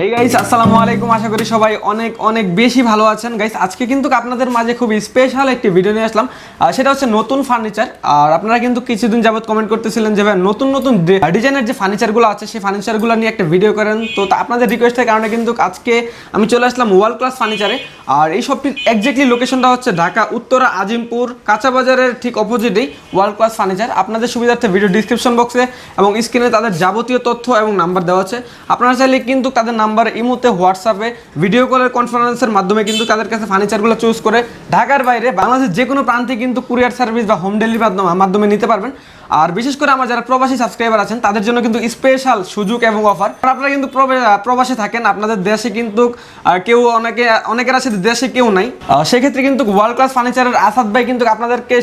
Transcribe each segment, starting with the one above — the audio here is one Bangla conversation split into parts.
হেই গাইস আসসালামু আলাইকুম। আশা করি সবাই অনেক অনেক বেশি ভালো আছেন। গাইস আজকে কিন্তু আপনাদের মাঝে খুব স্পেশাল একটি ভিডিও নিয়ে আসলাম। সেটা হচ্ছে নতুন ফার্নিচার আর আপনারা কিন্তু কিছুদিন যাবত কমেন্ট করতেছিলেন যে, ভাই, নতুন নতুন ডিজাইনের যে ফার্নিচারগুলো আছে, সেই ফার্নিচারগুলো নিয়ে একটা ভিডিও করেন। তো আপনাদের রিকোয়েস্টের কারণে কিন্তু আজকে আমি চলে আসলাম ওয়ার্ল্ড ক্লাস ফার্নিচারে আর এই শপটির এক্স্যাক্টলি লোকেশনটা হচ্ছে ঢাকা, উত্তরা, আজিমপুর, কাঁচা বাজারের ঠিক অপোজিটেই ওয়ার্ল্ড ক্লাস ফার্নিচার আপনাদের সুবিধার্থে ভিডিও ডিসক্রিপশন বক্সে এবং স্ক্রিনে তাদের যাবতীয় তথ্য এবং নাম্বার দেওয়া আছে। আপনারা চাইলে কিন্তু তাদের নাম্বার ইমোতে হোয়াটসঅ্যাপে ভিডিও কলের কনফারেন্সের মাধ্যমে কিন্তু তাদের কাছে ফার্নিচারগুলো চুজ করে ঢাকার বাইরে বাংলাদেশের যে কোনো প্রান্তে কিন্তু কুরিয়ার সার্ভিস বা হোম ডেলিভারি মাধ্যমে নিতে পারবেন। আর বিশেষ করে আমার যারা প্রবাসী সাবস্ক্রাইবার আছেন তাদের জন্য কিন্তু স্পেশাল সুযোগ এবং অফার আপনারা কিন্তু প্রবাসে থাকেন আপনাদের দেশে কিন্তু কেউ অনেকে অনেকের আছে দেশে কেউ নাই। সেক্ষেত্রে কিন্তু ওয়ার্ল্ড ক্লাস ফার্নিচারের আসাদ ভাই কিন্তু আপনাদেরকে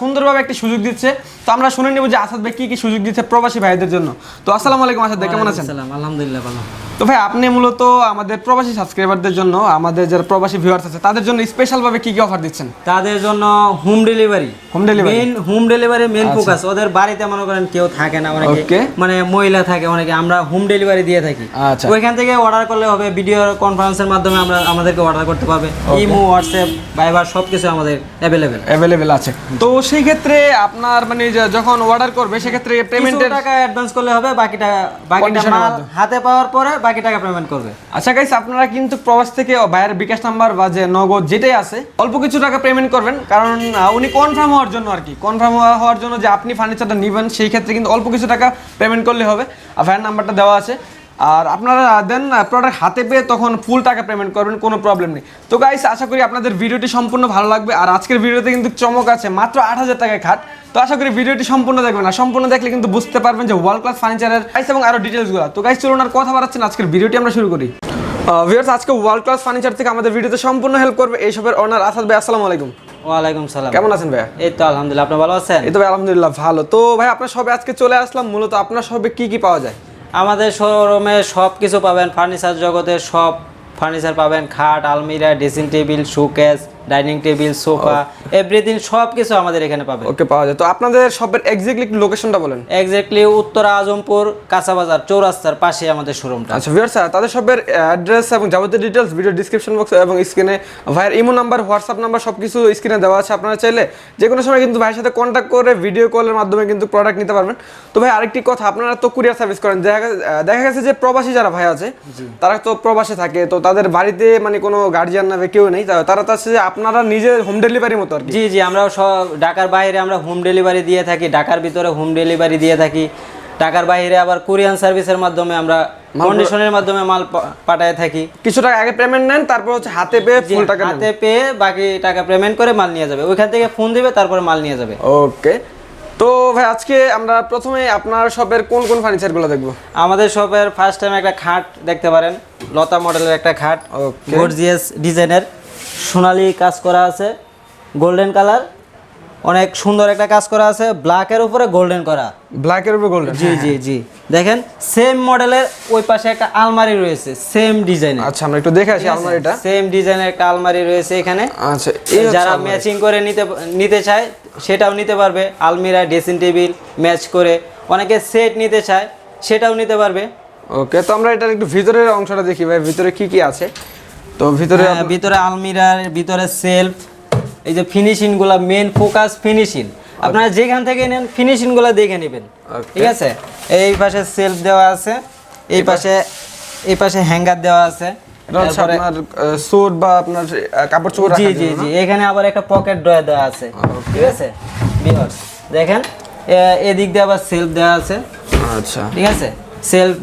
সুন্দরভাবে একটি সুযোগ দিচ্ছে। তো আমরা শুনে নেব যে আসাদ ভাই কি কি সুযোগ দিচ্ছে প্রবাসী ভাইদের জন্য। তো আসসালামু আলাইকুম আসাদ ভাই কেমন আছেন? আলহামদুলিল্লাহ ভালো। তো ভাই আপনি মূলত আমাদের প্রবাসী সাবস্ক্রাইবারদের জন্য আমাদের যারা প্রবাসী ভিউয়ার্স আছে তাদের জন্য স্পেশাল ভাবে কি কি অফার দিচ্ছেন? তাদের জন্য home delivery Home delivery? Main home delivery main focus ওদের বাড়িতে মনে করেন কেউ থাকে না অনেকে। মানে মহিলা থাকে অনেকে আমরা হোম ডেলিভারি দিয়ে থাকি। আচ্ছা। ওইখান থেকে অর্ডার করলে হবে ভিডিও কনফারেন্সের মাধ্যমে আমরা আমাদেরকে অর্ডার করতে পারবে। ইমো হোয়াটসঅ্যাপ ভাইবার সব কিছু আমাদের অ্যাভেলেবেল অ্যাভেলেবেল আছে। তো সেই ক্ষেত্রে আপনার মানে যখন অর্ডার করবে সেক্ষেত্রে পেমেন্টের টাকা অ্যাডভান্স করলে হবে বাকি টাকা বাকি Condition এর মাল হাতে পাওয়ার পরে বাকি টাকা পেমেন্ট করবে। আচ্ছা গাইস আপনারা কিন্তু প্রবাস থেকে বাইরের বিকাশ নাম্বার বা যে নগদ যেটাই আছে, অল্প কিছু টাকা পেমেন্ট করবেন। কারণ উনি কনফার্ম হওয়ার জন্য আর কি। কনফার্ম হওয়ার জন্য যে আপনি ফার্নিচারটা নেবেন, সেই ক্ষেত্রে কিন্তু অল্প কিছু টাকা পেমেন্ট করলে হবে। আর ফ্যান নাম্বারটা দেওয়া আছে। আর আপনারা দেন প্রোডাক্ট হাতে পেয়ে তখন ফুল টাকা পেমেন্ট করবেন কোনো প্রবলেম নেই। তো গাইস আশা করি আপনাদের ভিডিওটি সম্পূর্ণ ভালো লাগবে। আর আজকের ভিডিওতে কিন্তু চমক আছে মাত্র আট হাজার টাকায় খাট। তো আশা করি ভিডিওটি সম্পূর্ণ দেখবেন। আর সম্পূর্ণ দেখলে কিন্তু বুঝতে পারবেন যে ওয়ার্ল্ড ক্লাস ফার্নিচারের প্রাইস এবং আরও ডিটেলসগুলো তো গাইস চলুন আর কথা বাড়াচ্ছেন আজকের ভিডিওটি আমরা শুরু করি। ভিউয়ার্স আজকে ওয়ার্ল্ড ক্লাস ফার্নিচার থেকে আমাদের ভিডিওতে সম্পূর্ণ হেল্প করবে এই সবের ওনার আসাদ ভাই। আসসালামু আলাইকুম। ওয়ালাইকুম সালাম। কেমন আছেন ভাইয়া? এই তো আলহামদুলিল্লাহ আপনি ভালো আছেন? এই তো ভাই আলহামদুলিল্লাহ ভালো। তো ভাই আপনার সবে আজকে চলে আসলাম। মূলত আপনার সবে কি কি পাওয়া যায়? আমাদের শোরুমে সব কিছু পাবেন ফার্নিচার জগতের সব ফার্নিচার পাবেন, খাট, আলমিরা dressing table showcase dining table sofa everything সব কিছু আমাদের এখানে পাবেন। ওকে পাওয়া যায়। তো আপনাদের সবের এক্স্যাক্টলি লোকেশনটা বলেন। এক্স্যাক্টলি উত্তরা আজমপুর কাঁচা বাজার চৌরাস্তার পাশে আমাদের শোরুমটা আচ্ছা ভিউয়ার্স তাদের সবের অ্যাড্রেস এবং যাবতীয় ডিটেলস ভিডিও ডিসক্রিপশন বক্স এবং স্ক্রিনে ভাইয়ের ইমো নাম্বার হোয়াটসঅ্যাপ নাম্বার সব কিছু স্ক্রিনে দেওয়া আছে। আপনারা চাইলে যে কোনো সময় কিন্তু ভাইয়ের সাথে কন্ট্যাক্ট করে ভিডিও কলের মাধ্যমে কিন্তু প্রোডাক্ট নিতে পারবেন। তো ভাই আরেকটি কথা আপনারা তো কুরিয়ার সার্ভিস করেন। দেখা গেছে- দেখা গেছে যে প্রবাসী যারা ভাই আছে তারা তো প্রবাসে থাকে তো তাদের বাড়িতে মানে কোনো গার্জিয়ান না কেউ নেই। তা- তারা চাচ্ছে যে আপনারা নিজে হোম ডেলিভারি মতো আর জি জি আমরা সব ঢাকার বাইরে আমরা হোম ডেলিভারি দিয়ে থাকি ঢাকার ভিতরে হোম ডেলিভারি দিয়ে থাকি। ঢাকার বাইরে আবার কোরিয়ান সার্ভিসের মাধ্যমে আমরা কন্ডিশনের মাধ্যমে মাল পাঠায় থাকি। কিছু টাকা আগে পেমেন্ট নেন তারপর হচ্ছে হাতে পেয়ে ফুল টাকা হাতে পেয়ে বাকি টাকা পেমেন্ট করে মাল নিয়ে যাবে। ওইখান থেকে ফোন দিবে তারপরে মাল নিয়ে যাবে। ওকে তো ভাই আজকে আমরা প্রথমে আপনার শপের কোন কোন ফার্নিচারগুলো দেখব? আমাদের শপের ফার্স্ট টাইম একটা খাট দেখতে পারেন লতা মডেলের একটা খাট গর্জিয়াস ডিজাইনের সোনালি কাজ করা আছে গোল্ডেন কালার অনেক সুন্দর একটা কাজ করা আছে ব্ল্যাকের উপরে গোল্ডেন করা। ব্ল্যাকের উপরে গোল্ডেন জি জি জি। দেখেন সেম মডেলের ওই পাশে একটা আলমারি রয়েছে সেম ডিজাইনের আচ্ছা আমরা একটু দেখে আসি আলমারিটা। সেম ডিজাইনের একটা আলমারি রয়েছে এখানে। আচ্ছা যারা ম্যাচিং করে নিতে নিতে চায় সেটাও নিতে পারবে। আলমিরা ড্রেসিং টেবিল ম্যাচ করে। অনেকে সেট নিতে চায় সেটাও নিতে পারবে। ওকে তো আমরা এটার একটু ভিতরের অংশটা দেখি ভাই ভিতরে কি কি আছে? তো ভিতরে হ্যাঁ, ভিতরে আলমিরার ভিতরে সেলফ এই যে ফিনিশিংগুলা মেন ফোকাস ফিনিশিং আপনারা যেখান থেকে নেন ফিনিশিংগুলা দেখে নেবেন। ঠিক আছে? এই পাশে সেলফ দেওয়া আছে এই পাশে এই পাশে হ্যাঙ্গার দেওয়া আছে। আপনার বা আপনার কাপড় চোপড় জি জি জি এখানে আবার একটা পকেট ড্রয়ার দেওয়া আছে। ঠিক আছে? দেখেন এদিক দিয়ে আবার সেলফ দেওয়া আছে। আচ্ছা। ঠিক আছে? সেলফ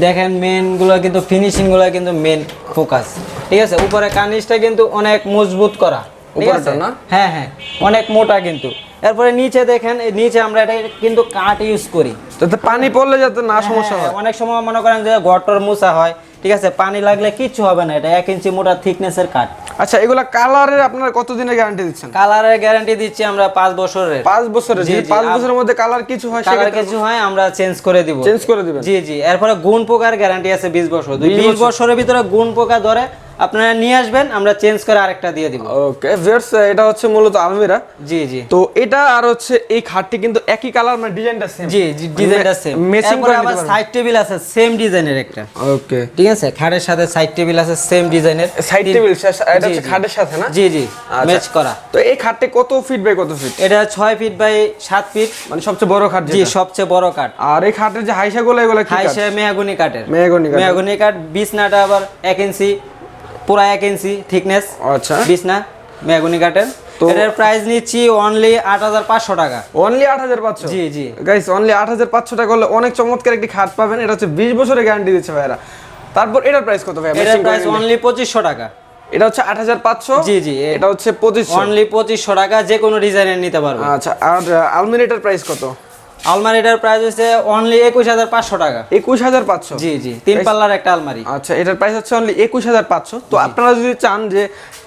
দেখেন মেনগুলো কিন্তু ফিনিশিংগুলো কিন্তু মেন ফোকাস ঠিক আছে? উপরে কার্নিশটা কিন্তু অনেক মজবুত করা। ঠিক আছে? হ্যাঁ হ্যাঁ। অনেক মোটা কিন্তু। এরপরে নিচে দেখেন নিচে আমরা এটা কিন্তু কাঠ ইউজ করি। যাতে পানি পড়লে যাতে না সমস্যা হ্যাঁ, হয়। অনেক সময় মনে করেন যে গটর মোছা হয়। ঠিক আছে? পানি লাগলে কিচ্ছু হবে না এটা। এক ইঞ্চি মোটা থিকনেসের কাঠ। আচ্ছা এগুলা কালারের আপনারা কতদিনের গ্যারান্টি দিচ্ছেন? কালারের গ্যারান্টি দিচ্ছি আমরা 5 বছরের। 5 বছরের? জি, যদি জি, পাঁচ বছরের মধ্যে কালার কিছু হয় কালার কিছু হয় আমরা চেঞ্জ করে দিব। চেঞ্জ করে দিবেন। জি জি এরপরে গুণ পোকার গ্যারান্টি আছে বিশ বছর। দুই বিশ বছরের ভিতরে গুণ পোকা ধরে আপনারা নিয়ে আসবেন আমরা চেঞ্জ করে আরেকটা দিয়ে দিব। ওকে ভিউয়ার্স এটা হচ্ছে মূলত আলমিরা। জি জি। তো এটা আর হচ্ছে এই খাটটি কিন্তু একই কালার মানে ডিজাইনটা সেম জি জি ডিজাইনটা সেম ম্যাচিং করে আবার সাইড টেবিল আছে সেম ডিজাইনের একটা। ওকে ঠিক আছে? খাটের সাথে সাইড টেবিল আছে সেম ডিজাইনের সাইড টেবিল এটা হচ্ছে খাটের সাথে না? জি জি আচ্ছা। ম্যাচ করা। তো এই খাটটি কত ফিট বাই কত ফিট এটা ছয় ফিট বাই সাত ফিট মানে সবচেয়ে বড় খাট জি সবচেয়ে বড় কাঠ আর এই খাটের যে হাইসা গুলো এগুলো কি কাঠ? হাইসে মেয়াগুনি কাঠের। মেহগনি কাঠ। মেয়াগুনি কাঠ বিছনাটা আবার এক ইঞ্চি পুরা এক ইঞ্চি থিকনেস আচ্ছা। বিছনা মেয়াগুনি কাঠের। তো- এটার প্রাইস নিচ্ছি অনলি আট হাজার পাঁচশো টাকা। অনলি আট হাজার পাঁচশো? জি জি। গাইস অনলি আট হাজার পাঁচশো টাকা হলে অনেক চমৎকার একটি খাট পাবেন। এটা হচ্ছে বিশ বছরের গ্যারান্টি দিচ্ছে ভাইরা তারপর এটার প্রাইস কত ভাই এটার প্রাইস অনলি পঁচিশশো টাকা। এটা হচ্ছে আট হাজার পাঁচশো? জি, জি, এটা হচ্ছে পঁচিশশো। অনলি পঁচিশশো টাকা যে কোনো ডিজাইনের নিতে পারবে। আচ্ছা আর আলমিরাটার প্রাইস কত? আলমারিটার প্রাইস হচ্ছে অনলি একুশ হাজার পাঁচশো টাকা। একুশ হাজার পাঁচশো? জি জি তিন পাল্লার একটা আলমারি। আচ্ছা এটার প্রাইস হচ্ছে অনলি একুশ হাজার পাঁচশো। তো আপনারা যদি চান যে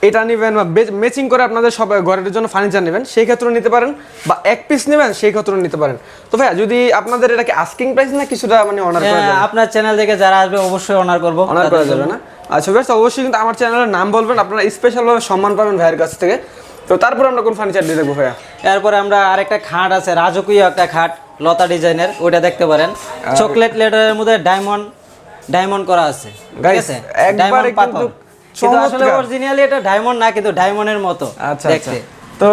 এটা নেবেন বা ম্যাচিং করে আপনাদের সব ঘরের জন্য ফার্নিচার নেবেন সেই ক্ষেত্রেও নিতে পারেন বা এক পিস নেবেন সেই ক্ষেত্রেও নিতে পারেন। তো ভাইয়া যদি আপনাদের এটা কি আস্কিং প্রাইস না কিছুটা মানে অনার হ্যাঁ, আপনার চ্যানেল থেকে যারা আসবে অবশ্যই অনার করব অনার করা যাবে না? আচ্ছা বেশ অবশ্যই কিন্তু আমার চ্যানেলের নাম বলবেন আপনারা স্পেশালভাবে সম্মান পাবেন ভাইয়ের কাছ থেকে। তো তারপর আমরা কোন ফার্নিচার দিয়ে দেখব ভাইয়া? এরপরে আমরা আরেকটা খাট আছে রাজকীয় একটা খাট। লতা ডিজাইনের ওইটা দেখতে পারেন। চকলেট লেটারের মধ্যে ডায়মন্ড ডায়মন্ড করা আছে ঠিক আছে? একবারে ডায়মন্ড কিন্তু পাথর। কিন্তু আসলে। অরিজিনালি এটা ডায়মন্ড না কিন্তু ডায়মন্ডের মতো আচ্ছা আচ্ছা। দেখতে। তো?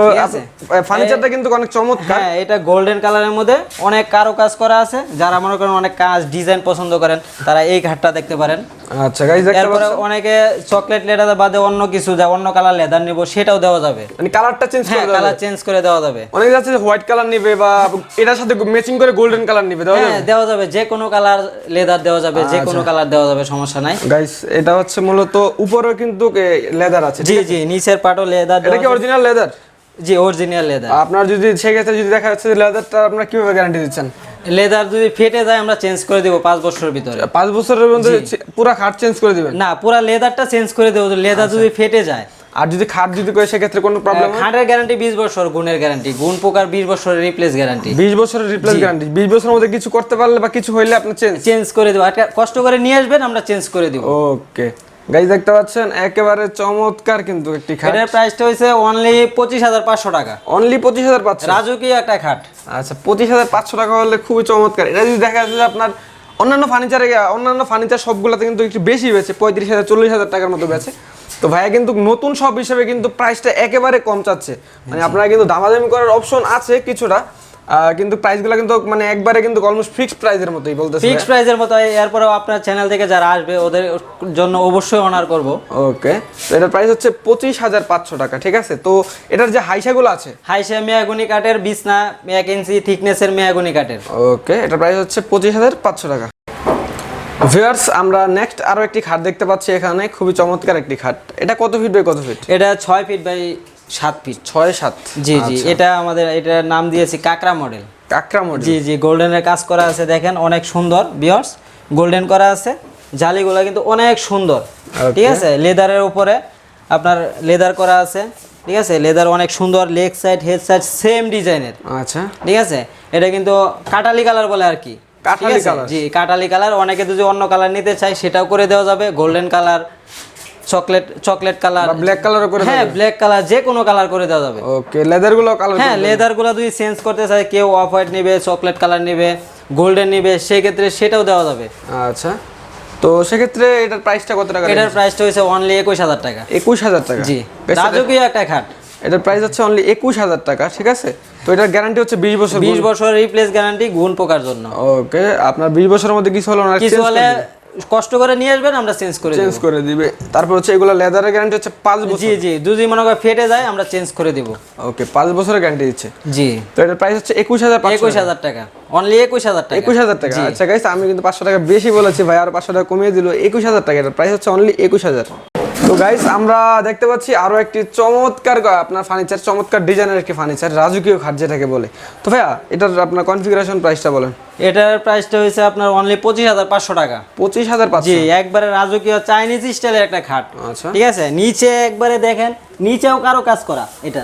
ফার্নিচারটা কিন্তু অনেক চমৎকার। হ্যাঁ এটা গোল্ডেন কালারের মধ্যে অনেক কারও কাজ করা আছে। যারা মনে করেন অনেক কাজ ডিজাইন পছন্দ করেন তারা এই ঘাটটা দেখতে পারেন। আচ্ছা গাইজ পাচ্ছেন? অনেকে চকলেট লেদার বাদে অন্য কিছু যা অন্য কালার লেদার নিব সেটাও দেওয়া যাবে। মানে কালারটা চেঞ্জ হ্যাঁ করে দেওয়া কালার যাবে। চেঞ্জ করে দেওয়া যাবে। অনেকে যাচ্ছে হোয়াইট কালার নিবে বা এটার সাথে ম্যাচিং করে গোল্ডেন কালার নিবে দেওয়া হ্যাঁ দেওয়া যাবে যে কোনো কালার লেদার দেওয়া যাবে যে কোনো আচ্ছা। কালার দেওয়া যাবে সমস্যা নাই। গাইস এটা হচ্ছে মূলত উপরেও কিন্তু লেদার আছে জি জি নিচের পাটও লেদার এটা কি অরিজিনাল লেদার জি অরিজিনাল লেদার আপনার যদি সেক্ষেত্রে যদি দেখা যাচ্ছে লেদারটা আপনারা কীভাবে গ্যারান্টি দিচ্ছেন? লেদার যদি ফেটে যায় আমরা চেঞ্জ করে দেবো পাঁচ বছরের ভিতরে। পাঁচ বছরের মধ্যে পুরো খাট চেঞ্জ করে দিবেন? না পুরা লেদারটা চেঞ্জ করে দেবো লেদার আচ্ছা। যদি ফেটে যায়। আর যদি খাট যদি করে সেক্ষেত্রে কোনো প্রবলেম হয় খাটের গ্যারান্টি বিশ বছর গুণের গ্যারান্টি গুণ পোকার বিশ বছরের রিপ্লেস গ্যারান্টি বিশ বছরের রিপ্লেস গ্যারান্টি বিশ বছরের মধ্যে কিছু করতে পারলে বা কিছু হইলে আপনি চেঞ্জ চেঞ্জ করে দেবো। কষ্ট করে নিয়ে আসবেন আমরা চেঞ্জ করে দিব। ওকে গাইজ দেখতে পাচ্ছেন একেবারে চমৎকার কিন্তু একটি খাট। এটার প্রাইসটা হয়েছে অনলি পঁচিশ হাজার পাঁচশো টাকা। অনলি পঁচিশ হাজার পাঁচশো। রাজকীয় একটা খাট? আচ্ছা পঁচিশ হাজার পাঁচশো টাকা হলে খুবই চমৎকার। এটা যদি দেখা যাচ্ছে যে আপনার অন্যান্য ফার্নিচারে অন্যান্য ফার্নিচার সবগুলোতে কিন্তু একটু বেশি বেছে পঁয়ত্রিশ হাজার চল্লিশ হাজার টাকার মতো বেছে তো ভাইয়া কিন্তু নতুন সব হিসেবে কিন্তু প্রাইসটা একেবারে কম চাচ্ছে। মানে আপনারা কিন্তু দামাদামি করার অপশন আছে কিছুটা। কিন্তু প্রাইসগুলো কিন্তু মানে একবারে কিন্তু অলমোস্ট ফিক্সড প্রাইসের মতোই বলতেছে। ফিক্সড প্রাইসের মতো এরপরেও আপনার চ্যানেল থেকে যারা আসবে ওদের জন্য অবশ্যই অনার করব। ওকে তো এটার প্রাইস হচ্ছে পঁচিশ হাজার পাঁচশো টাকা ঠিক আছে? তো এটার যে হাইসাগুলো আছে? হাইসে মেয়াগুনি কাঠের বিছনা এক ইঞ্চি থিকনেসের মেয়াগুনি কাঠের। ওকে এটার প্রাইস হচ্ছে পঁচিশ হাজার পাঁচশো টাকা। ভিউয়ার্স আমরা নেক্সট আরও একটি খাট দেখতে পাচ্ছি এখানে খুবই চমৎকার একটি খাট। এটা কত ফিট বাই কত ফিট এটা ছয় ফিট বাই সাত ফিট ছয় সাত। জি জি এটা আমাদের এটার নাম দিয়েছি কাকরা মডেল কাকরা মডেল জি জি গোল্ডেনের কাজ করা আছে দেখেন অনেক সুন্দর বিয়ার্স গোল্ডেন করা আছে জালিগুলো কিন্তু অনেক সুন্দর। ঠিক আছে? লেদারের উপরে আপনার লেদার করা আছে ঠিক আছে? লেদার অনেক সুন্দর leg side head side same ডিজাইনের আচ্ছা। ঠিক আছে? এটা কিন্তু কাটালি কালার বলে আর কি। আছে? colour। জি কাটালি কালার অনেকে যদি অন্য কালার নিতে চায় সেটাও করে দেওয়া যাবে। Golden colour chocolate chocolate colour black কালারও করে হ্যাঁ ব্ল্যাক কালার যে কোনো কালার করে দেওয়া যাবে। ওকে লেদারগুলো কালার হ্যাঁ লেদারগুলো যদি চেঞ্জ করতে চায় কেউ অফ হোয়াইট নেবে চকলেট কালার নেবে গোল্ডেন নেবে সেই ক্ষেত্রে সেটাও দেওয়া যাবে। আচ্ছা তো সেক্ষেত্রে এটার প্রাইসটা কত টাকা এটার প্রাইসটা হয়েছে অনলি একুশ হাজার টাকা। একুশ হাজার টাকা? জি রাজকীয় একটা খাট। এটার প্রাইস হচ্ছে অনলি একুশ হাজার টাকা ঠিক আছে? তো এটার গ্যারান্টি হচ্ছে বিশ বছর বিশ বছরের রিপ্লেস গ্যারান্টি গুণ পোকার জন্য। ওকে আপনার বিশ বছরের মধ্যে কিছু হলো না কিছু হলে কষ্ট করে নিয়ে আসবেন আমরা চেঞ্জ করে চেঞ্জ করে দিবে। তারপর হচ্ছে এগুলো লেদারের গ্যারান্টি হচ্ছে পাঁচ বছর জি জি যদি মনে করে ফেটে যায় আমরা চেঞ্জ করে দিব। ওকে পাঁচ বছরের গ্যারান্টি দিচ্ছে। জি। তো এটার প্রাইস হচ্ছে একুশ হাজার একুশ হাজার টাকা। অনলি একুশ হাজার টাকা। একুশ হাজার টাকা। আচ্ছা গাইস আমি কিন্তু পাঁচশো টাকা বেশি বলেছি ভাই আর পাঁচশো টাকা কমিয়ে দিল একুশ হাজার টাকা। এটার প্রাইস হচ্ছে অনলি একুশ হাজার। তো গাইস আমরা দেখতে পাচ্ছি আরও একটি চমৎকার আপনার ফার্নিচার চমৎকার ডিজাইনের একটি ফার্নিচার রাজকীয় খাট যেটাকে বলে। তো ভাইয়া এটার আপনার কনফিগারেশন প্রাইসটা বলেন। এটার প্রাইসটা হয়েছে আপনার অনলি পঁচিশ হাজার পাঁচশো টাকা। পঁচিশ হাজার জি একবারে রাজকীয় চাইনিজ স্টাইলের একটা খাট। আচ্ছা। ঠিক আছে? নিচে একবারে দেখেন নিচেও কারও কাজ করা এটা।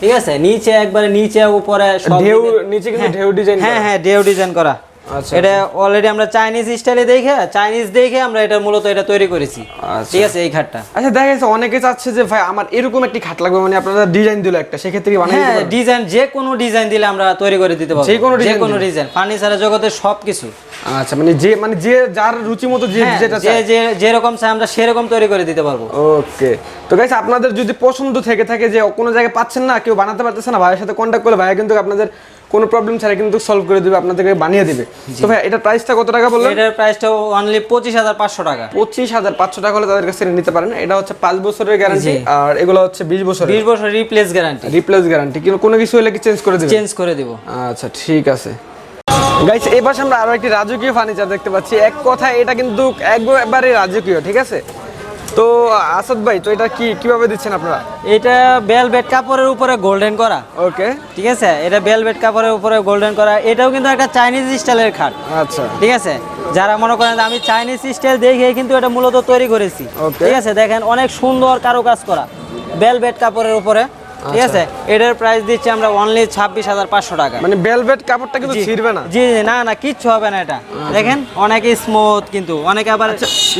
ঠিক আছে? নিচে একবারে নিচে উপরে ঢেউ নিচে কিন্তু ঢেউ ডিজাইন হ্যাঁ হ্যাঁ ঢেউ ডিজাইন করা। আচ্ছা, এটা অলরেডি আমরা চাইনিজ স্টাইলে দেখে চাইনিজ দেখে আমরা এটা মূলত এটা তৈরি করেছি। আচ্ছা। ঠিক আছে এই খাটটা। আচ্ছা দেখা যাচ্ছে অনেকে চাচ্ছে যে ভাই আমার এরকম একটি খাট লাগবে মানে আপনারা ডিজাইন দিল একটা সেক্ষেত্রে বানিয়ে হ্যাঁ ডিজাইন যে কোনো ডিজাইন দিলে আমরা তৈরি করে দিতে পারব। যে কোনো যে কোনো ডিজাইন ফার্নিচারের জগতে সবকিছু। আচ্ছা মানে যে মানে যে যার রুচি মতো যে হ্যাঁ, যেটা যে যে যেরকম চাই আমরা সেরকম তৈরি করে দিতে পারব। ওকে। তো গাইস আপনাদের যদি পছন্দ থেকে থাকে যে কোনো জায়গায় পাচ্ছেন না কেউ বানাতে পারতেছে না ভাইয়ের সাথে কন্ট্যাক্ট করলে ভাইয়া কিন্তু আপনাদের কোনো প্রবলেম ছাড়া কিন্তু সলভ করে দিবে আপনাদেরকে বানিয়ে দিবে। তো ভাই এটার প্রাইসটা কত টাকা বললেন? এটার প্রাইসটা অনলি পঁচিশ হাজার পাঁচশো টাকা। পঁচিশ হাজার পাঁচশো টাকা হলে তাদের কাছে নিতে পারেন। এটা হচ্ছে পাঁচ বছরের গ্যারান্টি আর এগুলো হচ্ছে বিশ বছরের। বিশ বছর রিপ্লেস গ্যারান্টি রিপ্লেস গ্যারান্টি কিন্তু কোনো কিছু হলে কি চেঞ্জ করে দেবে চেঞ্জ করে দিব। আচ্ছা ঠিক আছে। গাইস পাশে আমরা আরও একটি রাজকীয় ফার্নিচার দেখতে পাচ্ছি। এক কথায় এটা কিন্তু একবারে রাজকীয় ঠিক আছে? তো আসাদ ভাই তো এটা কি কীভাবে দিচ্ছেন আপনারা? এটা বেলভেট কাপড়ের উপরে গোল্ডেন করা। ওকে। ঠিক আছে? এটা বেলভেট কাপড়ের উপরে গোল্ডেন করা। এটাও কিন্তু একটা চাইনিজ স্টাইলের খাট। আচ্ছা। ঠিক আছে? যারা মনে করেন আমি চাইনিজ স্টাইল দেখে কিন্তু এটা মূলত তৈরি করেছি। ঠিক আছে? দেখেন অনেক সুন্দর কারুকাজ করা। বেলভেট কাপড়ের উপরে। ঠিক আছে? এটার প্রাইস দিচ্ছি আমরা অনলি ছাব্বিশ হাজার পাঁচশো টাকা। মানে বেলভেট কাপড়টা কিন্তু। ছিঁড়বে না? জি না না কিচ্ছু হবে না এটা। দেখেন অনেকে স্মুথ কিন্তু অনেকে আবার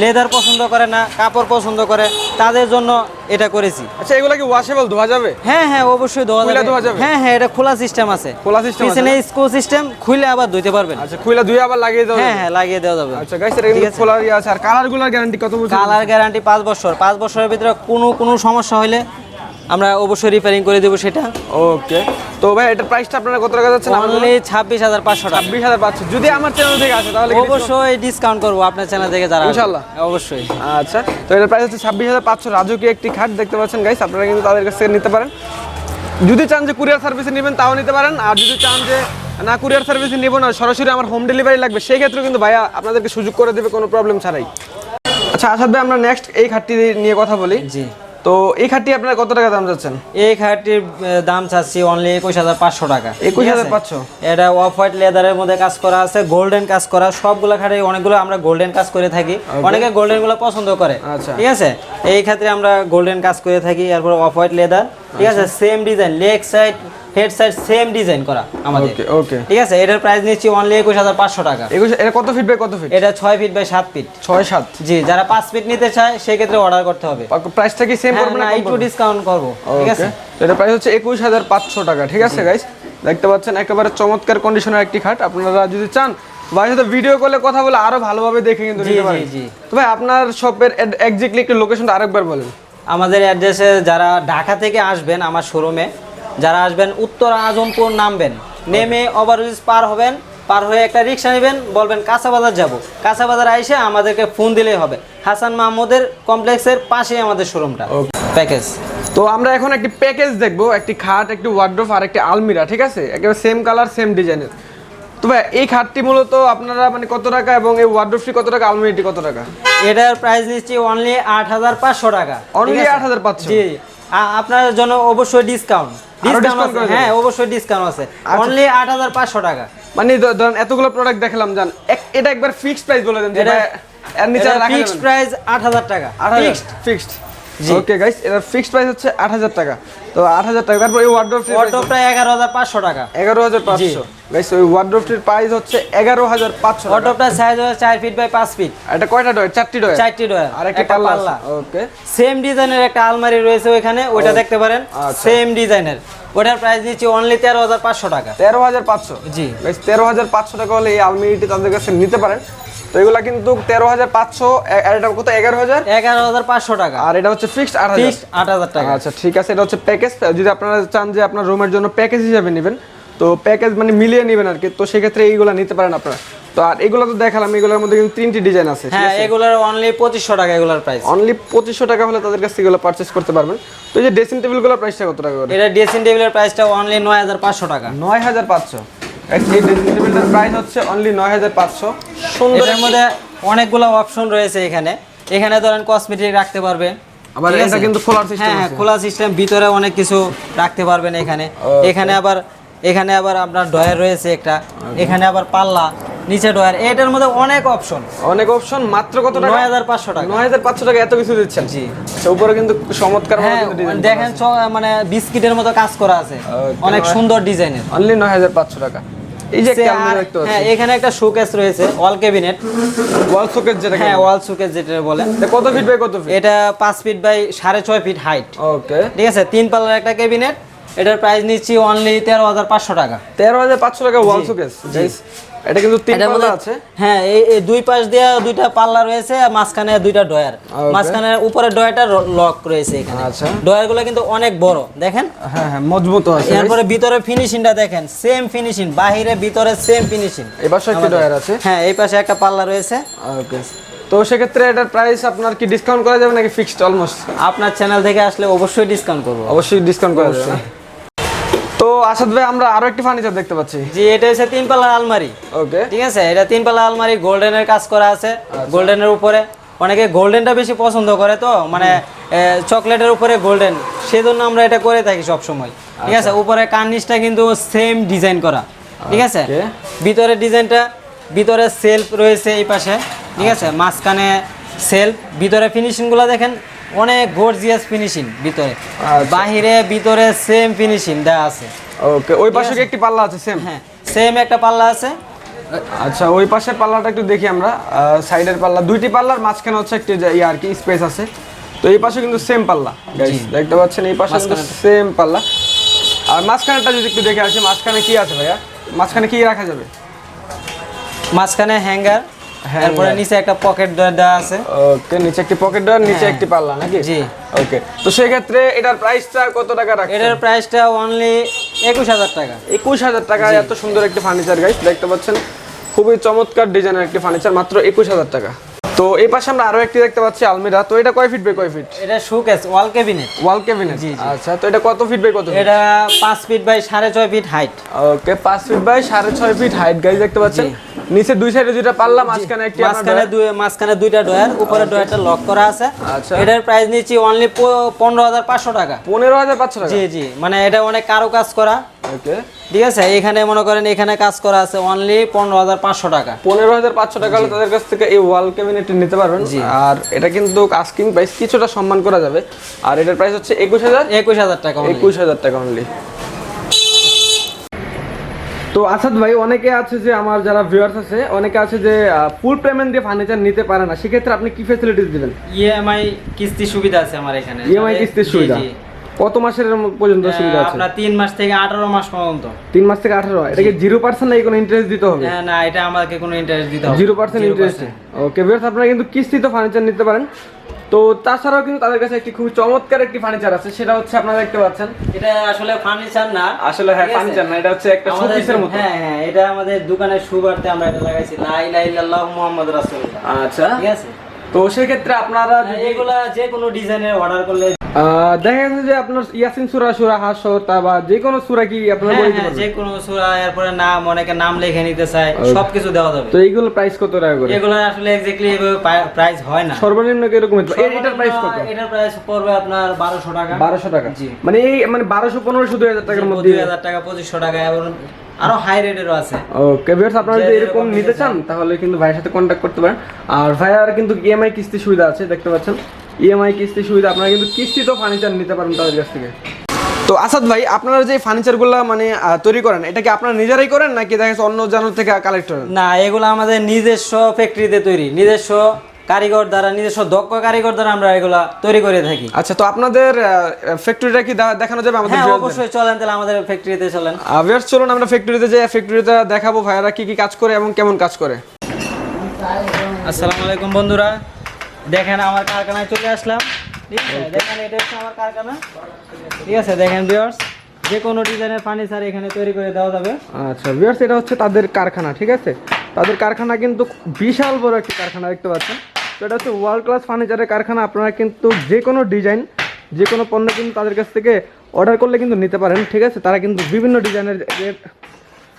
লেদার পছন্দ করে না কাপড় পছন্দ করে তাদের জন্য এটা করেছি। আচ্ছা এগুলো কি ওয়াশেবল ধোয়া যাবে? হ্যাঁ হ্যাঁ অবশ্যই ধোয়া যাবে। ধোয়া যাবে? হ্যাঁ হ্যাঁ এটা খোলা সিস্টেম আছে। খোলা system আছে পিছনে স্কো সিস্টেম খুলে আবার ধুইতে পারবেন। আচ্ছা খুইলা ধুয়ে আবার লাগিয়ে দাও হ্যাঁ হ্যাঁ লাগিয়ে দেওয়া যাবে। আচ্ছা গাইস এটা কিন্তু। খোলার ইয়ে আছে। আর কালারগুলোর গ্যারান্টি কত বছর? কালার গ্যারান্টি পাঁচ বছর। পাঁচ বছরের ভিতরে কোনো কোনো সমস্যা হলে আমরা অবশ্যই রিপেয়ারিং করে দেবো সেটা। ওকে তো ভাই এটার প্রাইসটা আপনারা কত টাকা যাচ্ছেন? অনলি ছাব্বিশ হাজার পাঁচশো টাকা। ছাব্বিশ হাজার পাঁচশো। যদি আমার চ্যানেল থেকে আসে তাহলে অবশ্যই ডিসকাউন্ট করব আপনার চ্যানেল থেকে যারা ইনশাল্লাহ। অবশ্যই। আচ্ছা তো এটার প্রাইস হচ্ছে ছাব্বিশ হাজার পাঁচশো। রাজকীয় একটি খাট দেখতে পাচ্ছেন গাইস আপনারা কিন্তু তাদের কাছ থেকে নিতে পারেন। যদি চান যে কুরিয়ার সার্ভিসে নেবেন তাও নিতে পারেন। আর যদি চান যে না কুরিয়ার সার্ভিসে নেব না সরাসরি আমার হোম ডেলিভারি লাগবে সেই ক্ষেত্রে কিন্তু ভাইয়া আপনাদেরকে সুযোগ করে দেবে কোনো প্রবলেম ছাড়াই। আচ্ছা আসাদ ভাই আমরা নেক্সট এই খাটটি নিয়ে কথা বলি। জি। তো এই খাটটি আপনার কত টাকা দাম যাচ্ছেন এই খাটটির দাম চাচ্ছি অনলি একুশ হাজার পাঁচশো টাকা। 21,500 এটা অফ হোয়াইট লেদারের মধ্যে কাজ করা আছে গোল্ডেন কাজ করা সবগুলো খাটে অনেকগুলো আমরা গোল্ডেন কাজ করে থাকি। অনেকে গোল্ডেনগুলো পছন্দ করে। আচ্ছা। ঠিক আছে? এই ক্ষেত্রে আমরা গোল্ডেন কাজ করে থাকি এরপর অফ হোয়াইট লেদার ঠিক আছে? Same design leg side head side same design করা আমাদের। ওকে ওকে ঠিক আছে? এটার প্রাইস নিচ্ছি অনলি একুশ হাজার পাঁচশো টাকা। একুশ এটা কত ফিট বাই কত ফিট এটা ছয় ফিট বাই সাত ফিট ছয় সাত। জি যারা পাঁচ ফিট নিতে চায় সেক্ষেত্রে অর্ডার করতে হবে। প্রাইসটা কি সেম হ্যাঁ, পড়বে না কম একটু ডিসকাউন্ট করব ঠিক আছে? এটা প্রাইস হচ্ছে একুশ হাজার পাঁচশো টাকা ঠিক আছে গাইস দেখতে পাচ্ছেন একেবারে চমৎকার কন্ডিশনের একটি খাট। আপনারা যদি চান ভাইয়ের সাথে ভিডিও কলে কথা বলে আরও ভালোভাবে দেখে কিন্তু নিতে পারেন। তো ভাই আপনার শপের এক্স্যাক্টলি একটু লোকেশনটা আরেকবার বলেন। আমাদের অ্যাড্রেসে যারা ঢাকা থেকে আসবেন আমার শোরুমে যারা আসবেন উত্তর আজমপুর নামবেন। নেমে ওভারব্রিজ পার হবেন পার হয়ে একটা রিক্সা নেবেন বলবেন কাঁচা বাজার যাব। কাঁচা বাজার আইসে আমাদেরকে ফোন দিলেই হবে। হাসান মাহমুদের কমপ্লেক্সের পাশেই আমাদের শোরুমটা প্যাকেজ তো আমরা এখন একটি প্যাকেজ দেখব একটি খাট একটি ওয়ার্ড্রোফ আর একটি আলমিরা ঠিক আছে? একেবারে সেম কালার সেম ডিজাইনের তো ভাই এই খাটটি মূলত আপনারা মানে কত টাকা এবং এই ওয়ার্ড্রোফটি কত টাকা আলমিরাটি কত টাকা? এটার প্রাইস নিচ্ছি অনলি আট হাজার পাঁচশো টাকা। অনলি আট হাজার 8,500? জি আপনার জন্য অবশ্যই ডিসকাউন্ট হ্যাঁ অবশ্যই ডিসকাউন্ট আছে। আচ্ছা। অনলি হাজার পাঁচশো টাকা। মানে ধরেন এতগুলো প্রোডাক্ট দেখালাম জান এটা একবার ফিক্সড প্রাইস বলে দেন যে এর নিচে রাখা ফিক্সড প্রাইস আট হাজার টাকা। ফিক্সড ফিক্সড ওকে গাইস এটার ফিক্সড প্রাইস হচ্ছে আট হাজার টাকা। তো আট হাজার টাকা। তারপর এই ওয়ার্ড্রোফটির অটোটা এগারো হাজার পাঁচশো টাকা। এগারো হাজার পাঁচশো। গাইস ওই ওয়ার্ড্রোফটির প্রাইস হচ্ছে এগারো হাজার পাঁচশো অটোটা সাইজ হচ্ছে চার ফিট বাই পাঁচ ফিট এটা কয়টা ডয় চারটি ডয় চারটি ডয়ার আর একটা পাল্লা ওকে সেম ডিজাইনের একটা আলমারি রয়েছে ওইখানে ওইটা দেখতে পারেন। আচ্ছা। সেম ডিজাইনের ওটার প্রাইস দিচ্ছি অনলি তেরো হাজার পাঁচশো টাকা। তেরো হাজার পাঁচশো? জি। তেরো হাজার পাঁচশো টাকা হলে এই আলমিরিটি তাদের কাছে নিতে পারেন। তো এগুলা কিন্তু তেরো হাজার পাঁচশো আর এটা কত? এগারো হাজার? এগারো হাজার পাঁচশো টাকা। আর এটা হচ্ছে ফিক্সড আট হাজার। ফিক্সড আট হাজার টাকা। আচ্ছা ঠিক আছে এটা হচ্ছে প্যাকেজ যদি আপনারা চান যে আপনার রুমের জন্য প্যাকেজ হিসাবে নেবেন তো প্যাকেজ মানে মিলিয়ে নেবেন আর কি। তো সেক্ষেত্রে এইগুলো নিতে পারেন আপনারা। তো আর এগুলো তো দেখালাম এগুলোর মধ্যে কিন্তু তিনটি ডিজাইন আছে হ্যাঁ এগুলোর অনলি পঁচিশশো টাকা এগুলোর প্রাইস অনলি পঁচিশশো টাকা হলে তাদের কাছ এগুলো পারচেস করতে পারবেন। তো এই যে ড্রেসিং টেবিলগুলোর প্রাইসটা কত টাকা করে? এটা ড্রেসিং টেবিলের প্রাইসটা অনলি নয় হাজার পাঁচশো টাকা। নয় হাজার পাঁচশো। এই ড্রেসিং টেবিলটার প্রাইস হচ্ছে অনলি নয় হাজার পাঁচশো। মধ্যে অনেকগুলো অপশন রয়েছে এখানে। এখানে ধরেন কসমেটিক রাখতে পারবে আবার এটা কিন্তু খোলার system হ্যাঁ হ্যাঁ খোলা সিস্টেম ভিতরে অনেক কিছু রাখতে পারবেন এখানে। এখানে আবার এখানে আবার আপনার ডয়ার রয়েছে একটা। এখানে আবার পাল্লা নিচে ডয়ার এটার মধ্যে অনেক অপশন অনেক অপশন মাত্র কত টাকা? নয় হাজার পাঁচশো টাকা। নয় হাজার পাঁচশো টাকা এত কিছু দিচ্ছেন? জি। আচ্ছা, উপরে কিন্তু চমৎকার হ্যাঁ দেখেন মানে বিস্কিটের মতো কাজ করা আছে। অনেক সুন্দর ডিজাইনের অনলি নয় হাজার পাঁচশো টাকা। এই যে। হ্যাঁ এখানে একটা শোকেস রয়েছে ওয়াল ক্যাবিনেট ওয়াল শোকেস যেটা হ্যাঁ ওয়াল শোকেস যেটা বলে। কত ফিট বাই কত ফিট এটা পাঁচ ফিট বাই সাড়ে ছয় ফিট হাইট ওকে ঠিক আছে? তিন পাল্লার একটা ক্যাবিনেট এটার প্রাইস নিচ্ছি অনলি তেরো হাজার পাঁচশো টাকা। তেরো হাজার পাঁচশো টাকা ওয়াল শোকেস এটা কিন্তু তিন পাল্লা আছে। হ্যাঁ এই দুই পাশ দিয়ে দুইটা পাল্লা রয়েছে আর মাঝখানে দুইটা ডয়ার. মাঝখানে উপরে ডয়ারটা লক রয়েছে এখানে। আচ্ছা। ডয়ারগুলো কিন্তু অনেক বড় দেখেন? হ্যাঁ হ্যাঁ মজবুত আছে এরপরে ভিতরে ফিনিশিংটা দেখেন সেম ফিনিশিং বাহিরে ভিতরে সেম ফিনিশিং এই পাশে একটি ডয়ার আছে। হ্যাঁ এই পাশে একটা পাল্লা রয়েছে। ওকে তো সেক্ষেত্রে এটার প্রাইস আপনার কি ডিসকাউন্ট করা যাবে নাকি ফিক্সড অলমোস্ট আপনার চ্যানেল থেকে আসলে অবশ্যই ডিসকাউন্ট করব। অবশ্যই ডিসকাউন্ট করা যাবে। আসাদ ভাই আমরা আরও একটি ফার্নিচার দেখতে পাচ্ছি। জি এটা হচ্ছে তিন পাল্লার আলমারি। ওকে ঠিক আছে? এটা তিন পাল্লা আলমারি গোল্ডেনের কাজ করা আছে গোল্ডেনের উপরে। অনেকে গোল্ডেনটা বেশি পছন্দ করে তো মানে চকলেটের উপরে গোল্ডেন। সেজন্য আমরা এটা করে থাকি সব সময় ঠিক আছে? উপরে কার্নিশটা কিন্তু সেম ডিজাইন করা। ঠিক আছে? ভিতরে ডিজাইনটা ভিতরে সেলফ রয়েছে এই পাশে। ঠিক আছে? মাঝখানে সেলফ ভিতরে ফিনিশিংগুলো দেখেন অনেক গর্জিয়াস ফিনিশিং ভিতরে। আচ্ছা। বাহিরে ভিতরে সেম ফিনিশিং দেওয়া আছে। ওকে ওই পাশে কি একটি পাল্লা আছে? সেম হ্যাঁ সেম একটা পাল্লা আছে। আচ্ছা ওই পাশের পাল্লাটা একটু দেখি আমরা। সাইডের পাল্লা। দুইটি পাল্লার মাঝখানে হচ্ছে একটি যে ইয়ে আর কি স্পেস আছে। তো এই পাশে কিন্তু সেম পাল্লা দেখতে পাচ্ছেন এই পাশে কিন্তু। সেম পাল্লা। আর মাঝখানেটা যদি একটু দেখে আসি মাঝখানে কি আছে ভাইয়া? মাঝখানে কি রাখা যাবে? মাঝখানে হ্যাঙ্গার। তারপরে নিচে একটা পকেট ডোর দেওয়া আছে। ওকে নিচে একটি পকেট ডোর নিচে হ্যাঁ। একটি পাল্লা নাকি? জি। ওকে তো সেই ক্ষেত্রে এটার প্রাইসটা কত টাকা রাখছেন? এটার প্রাইসটা অনলি একুশ হাজার টাকা। একুশ হাজার টাকা এত সুন্দর একটি ফার্নিচার গাইস দেখতে পাচ্ছেন? খুবই চমৎকার ডিজাইনের একটি ফার্নিচার মাত্র একুশ হাজার টাকা। তো এই পাশে আমরা আরও একটি দেখতে পাচ্ছি আলমিরা। তো এটা কয় ফিট বাই কয় ফিট এটা showcase wall cabinet wall cabinet জি। আচ্ছা তো এটা কত ফিট বাই কত এটা পাঁচ ফিট বাই সাড়ে ছয় ফিট হাইট ওকে পাঁচ ফিট বাই সাড়ে ছয় ফিট হাইট গাইস দেখতে পাচ্ছেন? নিচে দুই সাইডে দুইটা পাল্লা মাঝখানে একটি মাঝখানে দুই মাঝখানে দুইটা ডয়ার উপরে ডয়ারটা লক করা আছে। আচ্ছা। এটার প্রাইস নিচ্ছি অনলি পনেরো হাজার পাঁচশো টাকা। পনেরো হাজার পাঁচশো টাকা? জি জি। মানে এটা অনেক কারও কাজ করা। ওকে। ঠিক আছে এখানে মনে করেন এখানে কাজ করা আছে অনলি পনেরো হাজার পাঁচশো টাকা। পনেরো হাজার পাঁচশো টাকা হলে তাদের কাছ থেকে এই ওয়াল ক্যাবিনেটটি নিতে পারবেন। আর এটা কিন্তু আস্কিং প্রাইস কিছুটা সম্মান করা যাবে। আর এটার প্রাইস হচ্ছে একুশ হাজার। একুশ হাজার টাকা একুশ হাজার টাকা অনলি তো আসাদ ভাই অনেকে আছে যে আমার যারা ভিউয়ার্স আছে অনেকে আছে যে ফুল পেমেন্ট দিয়ে ফার্নিচার নিতে পারে না। সেক্ষেত্রে আপনি কি ফ্যাসিলিটিস দিবেন? ইএমআই কিস্তি সুবিধা আছে আমার এখানে। ইএমআই কিস্তির সুবিধা। কত মাসের পর্যন্ত সুবিধা আছে? আপনার তিন মাস থেকে আঠারো মাস পর্যন্ত। তিন মাস থেকে আঠারো? এটা কি জিরো পার্সেন্ট নাকি কোনো ইন্টারেস্ট দিতে হবে? হ্যাঁ, না এটা আমাকে কোনো ইন্টারেস্ট দিতে হবে। Zero percent interest okay viewers আপনারা কিন্তু কিস্তিতে ফার্নিচার নিতে পারেন। তো তাছাড়াও কিন্তু তাদের কাছে একটি খুব চমৎকার একটি ফার্নিচার আছে সেটা হচ্ছে আপনারা দেখতে পাচ্ছেন। এটা আসলে ফার্নিচার না। আসলে হ্যাঁ ফার্নিচার না এটা হচ্ছে একটা শোপিসের মতো। হ্যাঁ হ্যাঁ এটা আমাদের দোকানের সুবারতে আমরা এটা লাগাইছি। লা ইলাহা ইল্লাল্লাহু মুহাম্মাদুর রাসূলুল্লাহ। আচ্ছা। ঠিক আছে? তো সেক্ষেত্রে আপনারা হ্যাঁ, এগুলা যে কোনো ডিজাইনের অর্ডার করলে দেখা গেছে যে আপনার ইয়াসিন সুরা সুরা হাসর যে কোনো সুরা কি আপনারা হ্যাঁ, বলে দিতে হ্যাঁ, যে কোনো সূরা এরপরে নাম অনেকে নাম লিখে নিতে চায় সবকিছু দেওয়া যাবে। তো এইগুলো প্রাইস কত টাকা করে? এগুলো আসলে এক্স্যাক্টলি প্রাইস হয় না। সর্বনিম্ন? এটার প্রাইস কত? এটার প্রাইস পড়বে আপনার বারোশো টাকা। বারোশো টাকা। জি। মানে এই মানে বারোশো পনেরোশো দুই হাজার টাকার মধ্যে। দুই হাজার টাকা পঁচিশশো টাকা এবং আরও হাই রেটেরও আছে। ওকে ভিউয়ার্স আপনারা যদি এরকম নিতে চান তাহলে কিন্তু ভাইয়ের সাথে কন্ট্যাক্ট করতে পারেন। আর ভাইয়ার কিন্তু ইএমআই কিস্তি সুবিধা আছে দেখতে পাচ্ছেন। ইএমআই কিস্তি সুবিধা আপনারা কিন্তু কিস্তিতেও ফার্নিচার নিতে পারেন তাদের কাছ থেকে। তো আসাদ ভাই আপনারা যে ফার্নিচারগুলো মানে তৈরি করেন এটা কি আপনারা নিজেরাই করেন নাকি দেখা যাচ্ছে অন্য জানার থেকে কালেক্ট করেন না এগুলো আমাদের নিজস্ব ফ্যাক্টরিতে তৈরি নিজস্ব কারিগর দ্বারা নিজস্ব দক্ষ কারিগর দ্বারা আমরা এগুলা তৈরি করে থাকি। আচ্ছা তো আপনাদের ফ্যাক্টরিটা কি দেখানো যাবে আমাদের হ্যাঁ অবশ্যই চলেন তাহলে আমাদের ফ্যাক্টরিতে চলেন। ভিউয়ার্স চলুন আমরা ফ্যাক্টরিতে যাই ফ্যাক্টরিতে দেখাবো ভাইয়ারা কি কি কাজ করে এবং কেমন কাজ করে। আসসালামু আলাইকুম বন্ধুরা। দেখেন আমার কারখানায় চলে আসলাম। ঠিক আছে দেখেন এটা হচ্ছে আমার কারখানা। ঠিক আছে দেখেন ভিউয়ার্স যে কোনো ডিজাইনের ফার্নিচার এখানে তৈরি করে দেওয়া যাবে। আচ্ছা ভিউয়ার্স এটা হচ্ছে তাদের কারখানা ঠিক আছে? তাদের কারখানা কিন্তু বিশাল বড় একটি কারখানা দেখতে পাচ্ছেন? তো এটা হচ্ছে ওয়ার্ল্ড ক্লাস ফার্নিচারের কারখানা আপনারা কিন্তু যে কোনো ডিজাইন যে কোনো পণ্য কিন্তু তাদের কাছ থেকে অর্ডার করলে কিন্তু নিতে পারেন ঠিক আছে? তারা কিন্তু বিভিন্ন ডিজাইনের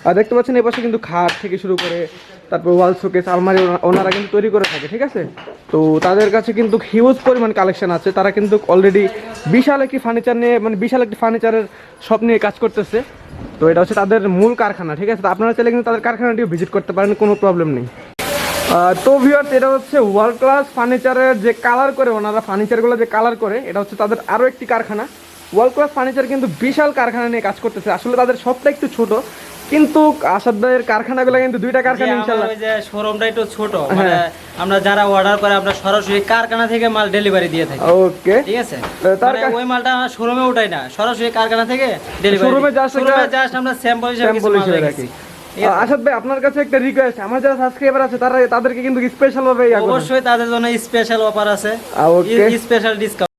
আর দেখতে পাচ্ছেন এই পাশে কিন্তু খাট থেকে শুরু করে তারপর ওয়াল শোকেস আলমারি ওনা- ওনারা কিন্তু তৈরি করে থাকে, ঠিক আছে? তো তাদের কাছে কিন্তু হিউজ পরিমাণ কালেকশন আছে। তারা কিন্তু অলরেডি বিশাল একটি ফার্নিচার নিয়ে মানে বিশাল একটি ফার্নিচারের সব নিয়ে কাজ করতেছে। তো এটা হচ্ছে তাদের মূল কারখানা, ঠিক আছে? আপনারা চাইলে কিন্তু তাদের কারখানাটিও ভিজিট করতে পারেন, কোনো প্রবলেম নেই। তো ভিউয়ার্স এটা হচ্ছে ওয়ার্ল্ড ক্লাস ফার্নিচারের যে কালার করে ওনারা ফার্নিচারগুলো যে কালার করে, এটা হচ্ছে তাদের আরও একটি কারখানা। ওয়ার্ল্ড ক্লাস ফার্নিচার কিন্তু বিশাল কারখানা নিয়ে কাজ করতেছে। আসলে তাদের সবটা একটু ছোট কিন্তু আসাদ ভাইয়ের কারখানাগুলো কিন্তু দুইটা কারখানা ওই যে শোরুমটা একটু ছোট মানে আমরা যারা অর্ডার করে আমরা সরাসরি কারখানা থেকে মাল ডেলিভারি দিয়ে থাকি। ওকে। ঠিক আছে? তার মানে ওই মালটা শোরুমে উঠাই না সরাসরি কারখানা থেকে ডেলিভারি এ just একটা- জাস্ট আমরা স্যাম্পল হিসেবে কিছু মাল রাখি। আসাদ ভাই আপনার কাছে একটা রিকোয়েস্ট আমার যারা সাবস্ক্রাইবার আছে তারা তাদেরকে কিন্তু স্পেশাল ভাবে অবশ্যই তাদের জন্য স্পেশাল অফার আছে। Special discount